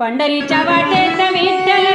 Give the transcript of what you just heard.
पंढरीच्या वाटेत विठ्ठल